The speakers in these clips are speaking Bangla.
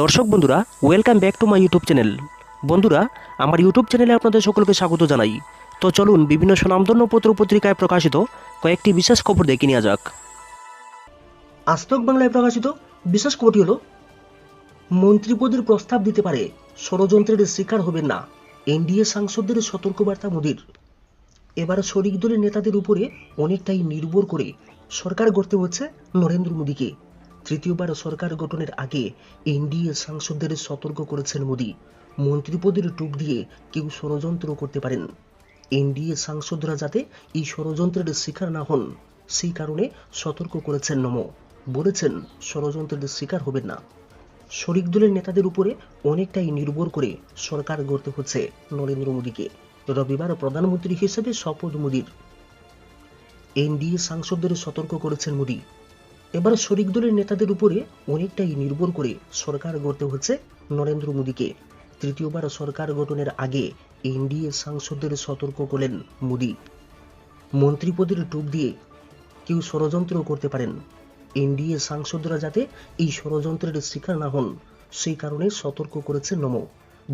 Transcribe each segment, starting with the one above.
দর্শক বন্ধুরা welcome back to my YouTube channel বন্ধুরা, আমার ইউটিউব চ্যানেলে আপনাদের সকলকে স্বাগত জানাই। তো চলুন বিভিন্ন সুনামধন্য পত্র পত্রিকায় প্রকাশিত কয়েকটি বিশেষ খবর দেখে নেওয়া যাক। আস্তক বাংলায় প্রকাশিত বিশেষ খবরটি হল, মন্ত্রীপদের প্রস্তাব দিতে পারে, ষড়যন্ত্রের শিকার হবেন না, এনডিএ সাংসদদের সতর্কবার্তা মোদীর। এবার শরিক দলের নেতাদের উপরে অনেকটাই নির্ভর করে সরকার গড়তে হচ্ছে নরেন্দ্র মোদীকে। তৃতীয়বার সরকার গঠনের আগে এনডিএ সাংসদদের সতর্ক করেছেন মোদী। মন্ত্রীপদের টুক দিয়ে কেউ ষড়যন্ত্র করতে পারেন। এনডিএ সাংসদরা যাতে এই ষড়যন্ত্রের শিকার না হন, সেই কারণে সতর্ক করেছেন নম। বলেছেন, ষড়যন্ত্রের শিকার হবেন না। শরিক দলের নেতাদের উপরে অনেকটাই নির্ভর করে সরকার গড়তে হচ্ছে নরেন্দ্র মোদীকে। রবিবার প্রধানমন্ত্রী হিসেবে শপথ মোদীর। এনডিএ সাংসদদের সতর্ক করেছেন মোদী। এবার শরিক দলের নেতাদের উপরে অনেকটাই নির্ভর করে সরকার গড়তে হচ্ছে নরেন্দ্র মোদীকে। তৃতীয়বার সরকার গঠনের আগে এনডিএ সাংসদদের সতর্ক করলেন মোদী। মন্ত্রীপদের টুক দিয়ে কেউ ষড়যন্ত্র করতে পারেন। এনডিএ সাংসদরা যাতে এই ষড়যন্ত্রের শিকার না হন, সেই কারণে সতর্ক করেছেন নম।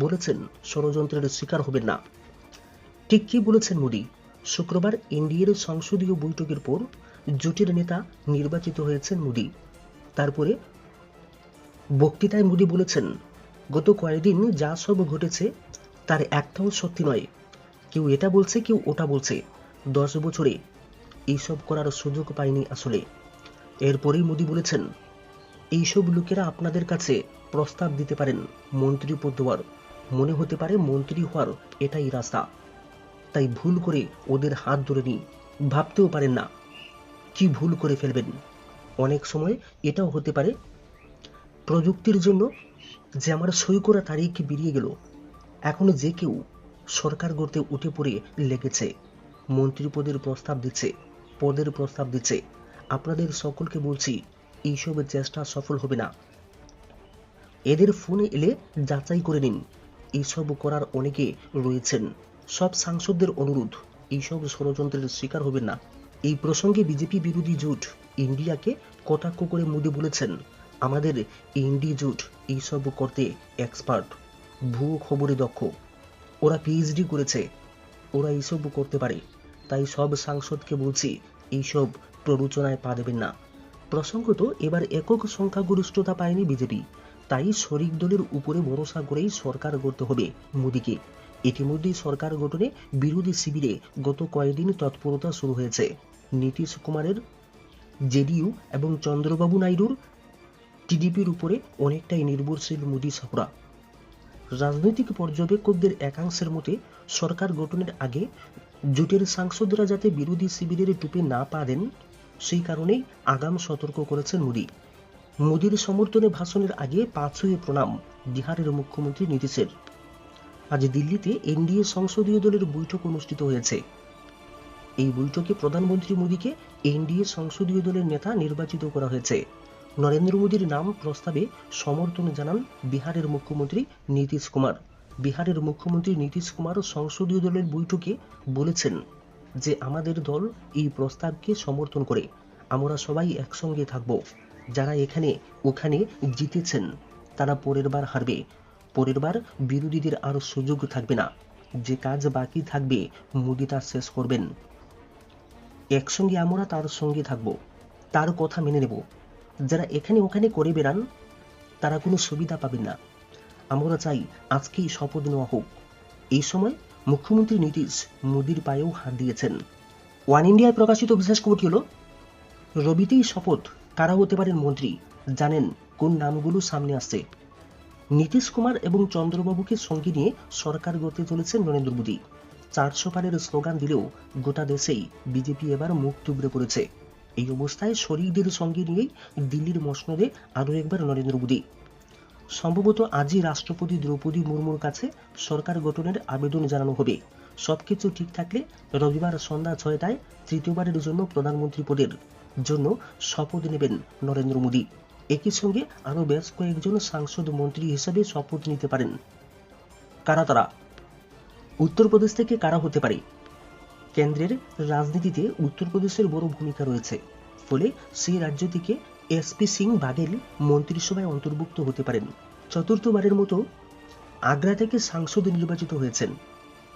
বলেছেন, ষড়যন্ত্রের শিকার হবেন না। ঠিক কি বলেছেন মোদী? শুক্রবার এনডিএর সংসদীয় বৈঠকের পর জোটের নেতা নির্বাচিত হয়েছেন মোদী। তারপরে বক্তৃতায় মোদী বলেছেন, গত কয়েকদিন যা সব ঘটেছে, তার একটাও সত্যি নয়। কেউ এটা বলছে, কেউ ওটা বলছে। দশ বছরে এইসব করার সুযোগ পায়নি আসলে। এরপরেই মোদী বলেছেন, এইসব লোকেরা আপনাদের কাছে প্রস্তাব দিতে পারেন মন্ত্রী পদ দেওয়ার। মনে হতে পারে মন্ত্রী হওয়ার এটাই রাস্তা। তাই ভুল করে ওদের হাত ধরে নি ভাবতেও পারেন না। কি ভুল করে ফেলবেন? অনেক সময় এটাও হতে পারে। প্রযুক্তির জন্য যে আমার সই করা তারিখ বেরিয়ে গেল, এখন যে কেউ সরকার গড়তে উঠে পড়ে লেগেছে মন্ত্রী পদের প্রস্তাব দিচ্ছে, পদের প্রস্তাব দিচ্ছে। আপনাদের সকলকে বলছি, এইসব চেষ্টা সফল হবে না। এদের ফোনে এলে যাচাই করে নিন, এইসব করার অনেকে রয়েছেন। সব সাংসদদের অনুরোধ, এইসব ষড়যন্ত্রের শিকার হবেন না। এই প্রসঙ্গে বিজেপি বিরোধী জোট ইন্ডিয়াকে কটাক্ষ করে মোদী বলেছেন, আমাদের ইন্ডি জোট এইসব করতে এক্সপার্ট ভুয়ো খবরে দক্ষ। ওরা পিএইচডি করেছে, ওরা এইসব করতে পারে। তাই সব সাংসদকে বলছি, এইসব প্ররোচনায় পা দেবেন না। প্রসঙ্গত এবার একক সংখ্যাগরিষ্ঠতা পায়নি বিজেপি। তাই শরিক দলের উপরে ভরসা করেই সরকার গড়তে হবে মোদীকে। ইতিমধ্যেই সরকার গঠনে বিরোধী শিবিরে গত কয়েকদিন তৎপরতা শুরু হয়েছে। নীতিশ কুমারের জেডিইউ এবং চন্দ্রবাবু নাইডুর টিডিপির উপরে অনেকটাই নির্ভরশীল মোদী সাহরা রাজনৈতিক পর্যবেক্ষকদের একাংশের মতে, সরকার গঠনের আগে জোটের সাংসদরা যাতে বিরোধী শিবিরের টুপে না পা দেন, সেই কারণেই আগাম সতর্ক করেছেন মোদী। মোদীর সমর্থনে ভাষণের আগে পাঁচই প্রণাম বিহারের মুখ্যমন্ত্রী নীতিশের। আজ দিল্লিতে এনডিএ সংসদীয় দলের বৈঠক অনুষ্ঠিত হয়েছে। এই বৈঠকে প্রধানমন্ত্রী মোদীকে এনডিএ সংসদীয় দলের নেতা নির্বাচিত করা হয়েছে। নরেন্দ্র মোদীর নাম প্রস্তাবে সমর্থন জানান বিহারের মুখ্যমন্ত্রী নীতিশ কুমার। বিহারের মুখ্যমন্ত্রী নীতিশ কুমার সংসদীয় দলের বৈঠকে বলেছেন যে, আমাদের দল এই প্রস্তাবকে সমর্থন করে। আমরা সবাই একসঙ্গে থাকব। যারা এখানে, ওখানে জিতেছেন, তারা পরের বার হারবে। পরের বার বিরোধীদের আর সুযোগ থাকবে না। যে কাজ বাকি থাকবে, মোদী তা শেষ করবেন। একসঙ্গে আমরা তার সঙ্গে থাকব, তার কথা মেনে নেব। যারা এখানে ওখানে করে বেড়ান, তারা কোনো সুবিধা পাবেন না। আমরা চাই আজকেই শপথ নেওয়া হোক। এই সময় মুখ্যমন্ত্রী নীতিশ মোদির পায়েও হাত দিয়েছেন। ওয়ান ইন্ডিয়ায় প্রকাশিত বিশেষ খবরটি হল রবিতেই শপথ কারা হতে পারেন মন্ত্রী? জানেন কোন নামগুলো সামনে আসছে? নীতিশ কুমার এবং চন্দ্রবাবুকে সঙ্গে নিয়ে সরকার গড়তে চলেছেন নরেন্দ্র মোদী। চারশো পারের স্লোগান দিলেও গোটা দেশেই বিজেপি এবার মুখ টুবড়ে পড়েছে। এই অবস্থায় শরীরদের সঙ্গে নিয়েই দিল্লির মসনদে আরও একবার নরেন্দ্র মোদী। সম্ভবত আজই রাষ্ট্রপতি দ্রৌপদী মুর্মুর কাছে সরকার গঠনের আবেদন জানানো হবে। সবকিছু ঠিক থাকলে রবিবার সন্ধ্যা ছয়টায় তৃতীয়বারের জন্য প্রধানমন্ত্রী পদের জন্য শপথ নেবেন নরেন্দ্র মোদী। একই সঙ্গে আরও বেশ কয়েকজন সাংসদ মন্ত্রী হিসেবে শপথ নিতে পারেন। কারা তারা? উত্তরপ্রদেশ থেকে কারা হতে পারে? কেন্দ্রের রাজনীতিতে উত্তরপ্রদেশের বড় ভূমিকা রয়েছে। ফলে সেই রাজ্য থেকে এসপি সিং বাঘেল মন্ত্রিসভায় অন্তর্ভুক্ত হতে পারেন। চতুর্থবারের মতো আগ্রা থেকে সাংসদ নির্বাচিত হয়েছেন।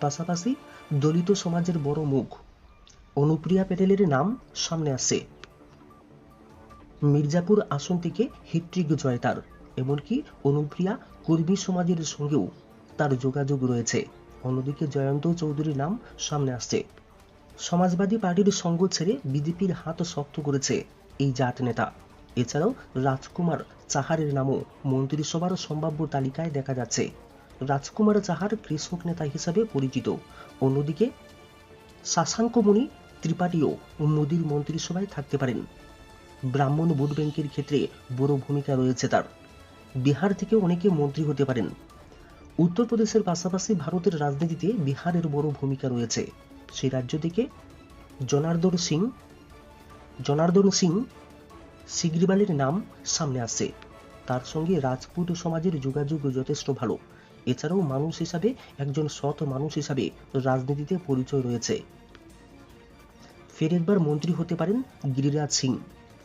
পাশাপাশি দলিত সমাজের বড় মুখ অনুপ্রিয়া প্যাটেলের নাম সামনে আসছে। মির্জাপুর আসন থেকে হিট্রিক জয় তার এমনকি অনুপ্রিয়া কর্মী সমাজের সঙ্গেও তার যোগাযোগ রয়েছে। অন্যদিকে জয়ন্ত চৌধুরীর নাম সামনে আসছে। সমাজবাদী পার্টির সঙ্গ ছেড়ে বিজেপির হাত শক্ত করেছে এই জাট নেতা। এছাড়াও রাজকুমার চাহারের নামও মন্ত্রিসভার সম্ভাব্য তালিকায় দেখা যাচ্ছে। রাজকুমার চাহার কৃষক নেতা হিসাবে পরিচিত। অন্যদিকে শাসাঙ্কমণি ত্রিপাঠীও মোদীর মন্ত্রিসভায় থাকতে পারেন। ব্রাহ্মণ ভোট ব্যাংকের ক্ষেত্রে বড় ভূমিকা রয়েছে তার। বিহার থেকে অনেকে মন্ত্রী হতে পারেন। উত্তরপ্রদেশের পাশাপাশি ভারতের রাজনীতিতে বিহারের বড় ভূমিকা রয়েছে। সেই রাজ্য থেকে জনার্দন সিং জনার্দন সিং সিগ্রিবালের নাম সামনে আসছে। তার সঙ্গে রাজপুত সমাজের যোগাযোগ যথেষ্ট ভালো। এছাড়াও মানুষ হিসাবে একজন সৎ মানুষ হিসাবে রাজনীতিতে পরিচয় রয়েছে। ফের একবার মন্ত্রী হতে পারেন গিরিরাজ সিং।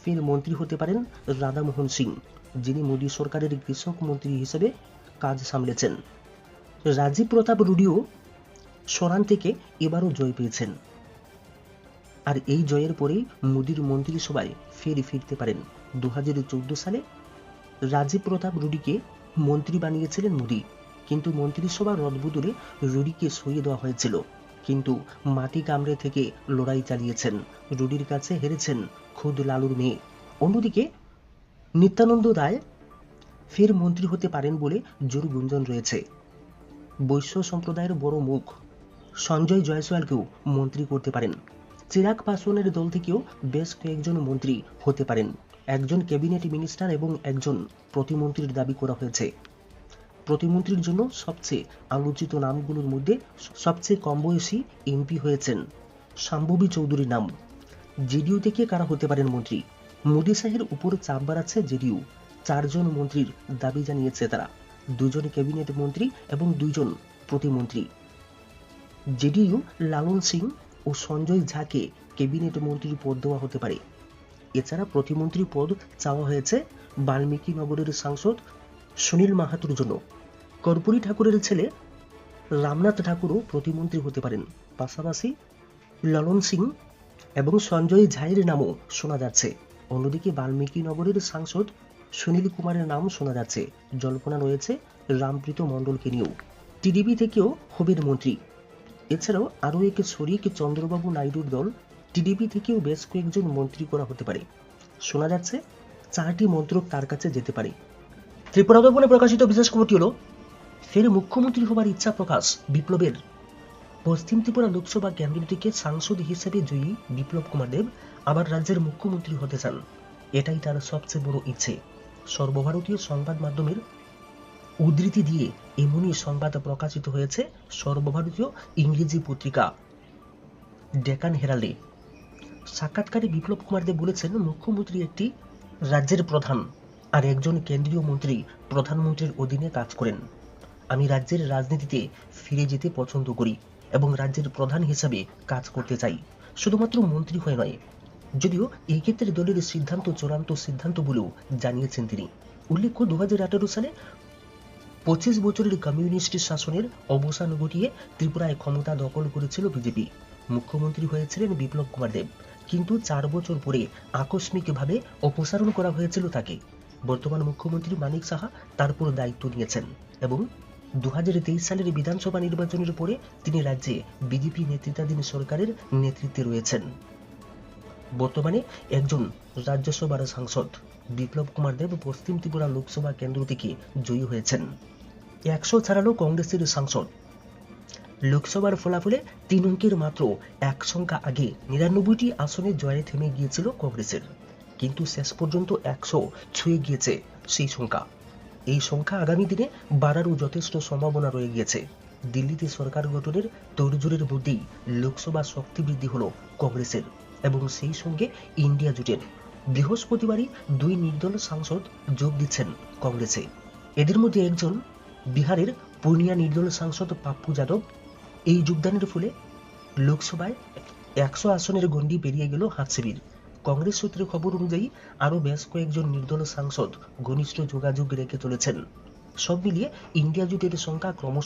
ফের মন্ত্রী হতে পারেন রাধামোহন সিং, যিনি মোদী সরকারের কৃষক মন্ত্রী হিসেবে কাজ সামলেছেন। রাজীব প্রতাপ রুডিও সরান থেকে এবারও জয় পেয়েছেন। আর এই জয়ের পরেই মোদীর মন্ত্রিসভায় ফের ফিরতে পারেন। দু হাজার চোদ্দ সালে রাজীব প্রতাপ রুডিকে মন্ত্রী বানিয়েছিলেন মোদী। কিন্তু মন্ত্রিসভা রদবদলে রুডিকে সরিয়ে দেওয়া হয়েছিল। কিন্তু মাটি কামড়ে থেকে লড়াই চালিয়েছেন। রুডির কাছে হেরেছেন খুদ লালুর মেয়ে। অন্যদিকে নিত্যানন্দ রায় ফের মন্ত্রী হতে পারেন বলে জোর গুঞ্জন রয়েছে। বৈশ্য সম্প্রদায়ের বড় মুখ। সঞ্জয় জয়সওয়ালকেও মন্ত্রী করতে পারেন। চিরাগ পাসওয়ানের দল থেকেও বেশ কয়েকজন মন্ত্রী হতে পারেন। একজন ক্যাবিনেট মিনিস্টার এবং একজন প্রতিমন্ত্রীর দাবি করা হয়েছে। প্রতিমন্ত্রীর জন্য সবচেয়ে আলোচিত নামগুলোর মধ্যে সবচেয়ে কম বয়সী এমপি হয়েছেন শাম্ভবী চৌধুরীর নাম। জেডিইউ থেকে কারা হতে পারেন মন্ত্রী? মোদী শাহের উপর চাপ বাড়াচ্ছে জেডিইউ। চারজন মন্ত্রীর দাবি জানিয়েছে তারা। দুজন ক্যাবিনেট মন্ত্রী এবং দুইজন প্রতিমন্ত্রী। জেডিইউ, লালন সিং ও সঞ্জয় ঝাকে ক্যাবিনেট মন্ত্রীর পদ দেওয়া হতে পারে। এছাড়া প্রতিমন্ত্রী পদ চাওয়া হয়েছে বাল্মীকি নগরের সাংসদ সুনীল মাহাতুর জন্য। কর্পূরী ঠাকুরের ছেলে রামনাথ ঠাকুরও প্রতিমন্ত্রী হতে পারেন। পাশাপাশি ললন সিং এবং সঞ্জয় ঝায়ের নামও শোনা যাচ্ছে। অন্যদিকে বাল্মীকি নগরের সাংসদ সুনীল কুমারের নাম শোনা যাচ্ছে। জল্পনা রয়েছে রামপ্রীত মণ্ডলকে নিয়েও। টিডিপি থেকেও হবেন মন্ত্রী। এছাড়াও আরও এক শরিক চন্দ্রবাবু নাইডুর দল টিডিপি থেকেও বেশ কয়েকজন মন্ত্রী করা হতে পারে। শোনা যাচ্ছে চারটি মন্ত্রক তার কাছে যেতে পারে। ত্রিপুরা দর্পণে প্রকাশিত বিশেষ খবরটি হলো, ফের মুখ্যমন্ত্রী হবার ইচ্ছা প্রকাশ বিপ্লবের। পশ্চিম ত্রিপুরা লোকসভা কেন্দ্র থেকে সাংসদ হিসেবে জয়ী বিপ্লব কুমার দেব আবার রাজ্যের মুখ্যমন্ত্রী হতে চান। এটাই তার সবচেয়ে বড় ইচ্ছে। সর্বভারতীয় সংবাদ মাধ্যমের উদ্ধৃতি দিয়ে এমনই সংবাদ প্রকাশিত হয়েছে সর্বভারতীয় ইংরেজি পত্রিকা, ডেকান হেরাল্ডে। সাক্ষাৎকারে বিপ্লব কুমার দেব বলেছেন, মুখ্যমন্ত্রী একটি রাজ্যের প্রধান আর একজন কেন্দ্রীয় মন্ত্রী প্রধানমন্ত্রীর অধীনে কাজ করেন। আমি রাজ্যের রাজনীতিতে ফিরে যেতে পছন্দ করি এবং রাজ্যের প্রধান হিসাবে কাজ করতে চাই। শুধুমাত্র মন্ত্রী হয়ে নয় যদিও এই ক্ষেত্রে দলের সিদ্ধান্ত, চূড়ান্ত সিদ্ধান্ত বলেও জানিয়েছেন তিনি। উল্লেখ্য দু হাজার আঠারো সালে পঁচিশ বছরের কমিউনিস্ট শাসনের অবসান ঘটিয়ে ত্রিপুরায় ক্ষমতা দখল করেছিল বিজেপি। মুখ্যমন্ত্রী হয়েছিলেন বিপ্লব কুমার দেব। কিন্তু চার বছর পরে আকস্মিকভাবে অপসারণ করা হয়েছিল তাকে। বর্তমান মুখ্যমন্ত্রী মানিক সাহা তারপর দায়িত্ব নিয়েছেন এবং দু হাজার তেইশ সালের বিধানসভা নির্বাচনের পরে তিনি রাজ্যে বিজেপি নেতৃত্বাধীন সরকারের নেতৃত্বে রয়েছেন। বর্তমানে একজন রাজ্যসভার সাংসদ বিপ্লব কুমার দেব পশ্চিম ত্রিপুরা লোকসভা কেন্দ্র থেকে জয়ী হয়েছেন। একশো ছাড়ালো কংগ্রেসের সাংসদ। লোকসভার ফলাফলে তিন অঙ্কের মাত্র এক সংখ্যা আগে নিরানব্বইটি আসনে জয়ে থেমে গিয়েছিল কংগ্রেসের। কিন্তু শেষ পর্যন্ত একশো ছুঁয়ে গিয়েছে সেই সংখ্যা। এই সংখ্যা আগামী দিনে বাড়ারও যথেষ্ট সম্ভাবনা রয়ে গিয়েছে। দিল্লিতে সরকার গঠনের তোড়জোড়ের মধ্যেই লোকসভা শক্তি বৃদ্ধি হলো কংগ্রেসের। এবং সেই সঙ্গে ইন্ডিয়া জোটের বৃহস্পতিবারই দুই নির্দল সাংসদ যোগ দিচ্ছেন কংগ্রেসে। এদের মধ্যে একজন বিহারের পূর্ণিয়া নির্দল সাংসদ পাপ্পু যাদব। এই যোগদানের ফলে লোকসভায় একশো আসনের গণ্ডি পেরিয়ে গেল হাতশিবির কংগ্রেস সূত্রে খবর অনুযায়ী আরও বেশ কয়েকজন নির্দল সাংসদ ঘনিষ্ঠ যোগাযোগ রেখে চলেছেন। সব মিলিয়ে ইন্ডিয়া জুটের সংখ্যা ক্রমশ